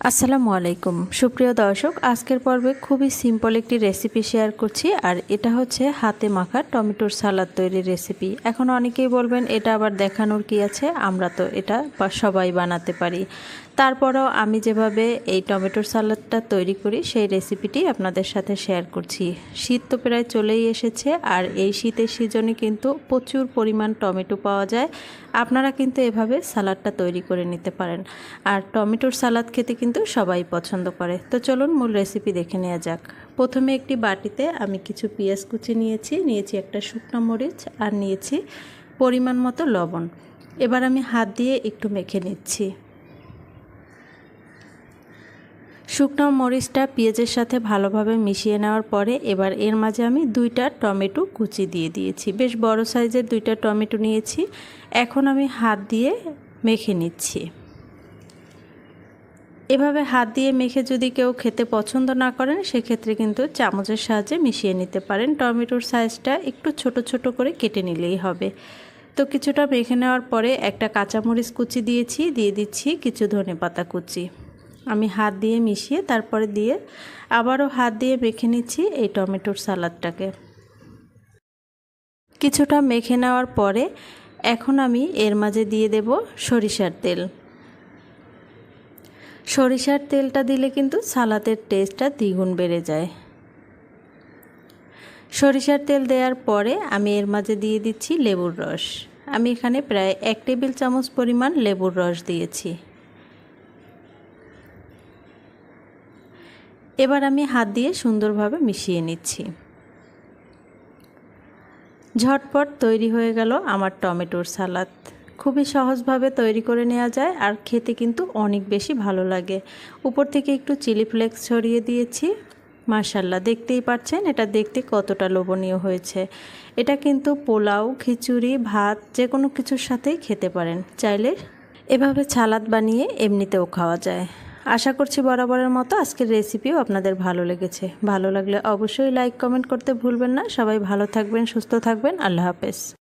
আসসালামু আলাইকুম। সুপ্রিয় দর্শক, আজকের পর্বে খুবই সিম্পল একটি রেসিপি শেয়ার করছি, আর এটা হচ্ছে হাতে মাখা টমেটোর সালাদ তৈরির রেসিপি এখন অনেকেই বলবেন, এটা আবার দেখানোর কি আছে? আমরা তো এটা সবাই বানাতে পারি। তারপরও আমি যেভাবে এই টমেটোর সালাদটা তৈরি করি, সেই রেসিপিটি আপনাদের সাথে শেয়ার করছি। শীত তো প্রায় চলেই এসেছে, আর এই শীতের সিজনে কিন্তু প্রচুর পরিমাণ টমেটো পাওয়া যায়। আপনারা কিন্তু এভাবে সালাদটা তৈরি করে নিতে পারেন। আর টমেটোর সালাদ খেতে কিন্তু সবাই পছন্দ করে। তো চলুন মূল রেসিপি দেখে নেওয়া যাক। প্রথমে একটি বাটিতে আমি কিছু পেঁয়াজ কুচি নিয়েছি নিয়েছি একটা শুকনো মরিচ আর নিয়েছি পরিমাণ মতো লবণ। এবার আমি হাত দিয়ে একটু মেখে নিচ্ছি। শুকনো মরিচটা পেঁয়াজের সাথে ভালোভাবে মিশিয়ে নেওয়ার পরে এবার এর মাঝে আমি দুইটা টমেটো কুচি দিয়ে দিয়েছি। বেশ বড় সাইজের দুইটা টমেটো নিয়েছি। এখন আমি হাত দিয়ে মেখে নিচ্ছি। এভাবে হাত দিয়ে মেখে যদি কেউ খেতে পছন্দ না করেন, সেক্ষেত্রে কিন্তু চামচের সাহায্যে মিশিয়ে নিতে পারেন। টমেটোর সাইজটা একটু ছোট ছোট করে কেটে নিলেই হবে। তো কিছুটা মেখে নেওয়ার পরে একটা কাঁচামরিচ কুচি দিয়েছি, দিয়ে দিচ্ছি কিছু ধনে পাতা কুচি। আমি হাত দিয়ে মিশিয়ে তারপরে দিয়ে আবারও হাত দিয়ে মেখে নিচ্ছি এই টমেটোর সালাদটাকে। কিছুটা মেখে নেওয়ার পরে এখন আমি এর মাঝে দিয়ে দেব সরিষার তেল। সরিষার তেলটা দিলে কিন্তু সালাদের টেস্টটা দ্বিগুণ বেড়ে যায়। সরিষার তেল দেওয়ার পরে আমি এর মাঝে দিয়ে দিচ্ছি লেবুর রস। আমি এখানে প্রায় এক টেবিল চামচ পরিমাণ লেবুর রস দিয়েছি। এবার আমি হাত দিয়ে সুন্দরভাবে মিশিয়ে নিচ্ছি। ঝটপট তৈরি হয়ে গেল আমার টমেটোর সালাদ। খুবই সহজভাবে তৈরি করে নেওয়া যায় আর খেতে কিন্তু অনেক বেশি ভালো লাগে। উপর থেকে একটু চিলি ফ্লেক্স ছড়িয়ে দিয়েছি। মার্শাল্লাহ দেখতেই পাচ্ছেন এটা দেখতে কতটা লোভনীয় হয়েছে। এটা কিন্তু পোলাও, খিচুড়ি, ভাত যে কোনো কিছুর সাথেই খেতে পারেন। চাইলে এভাবে ছালাদ বানিয়ে এমনিতেও খাওয়া যায়। আশা করছি বরাবরের মতো আজকের রেসিপিও আপনাদের ভালো লেগেছে। ভালো লাগলে অবশ্যই লাইক, কমেন্ট করতে ভুলবেন না। সবাই ভালো থাকবেন, সুস্থ থাকবেন। আল্লাহ হাফেজ।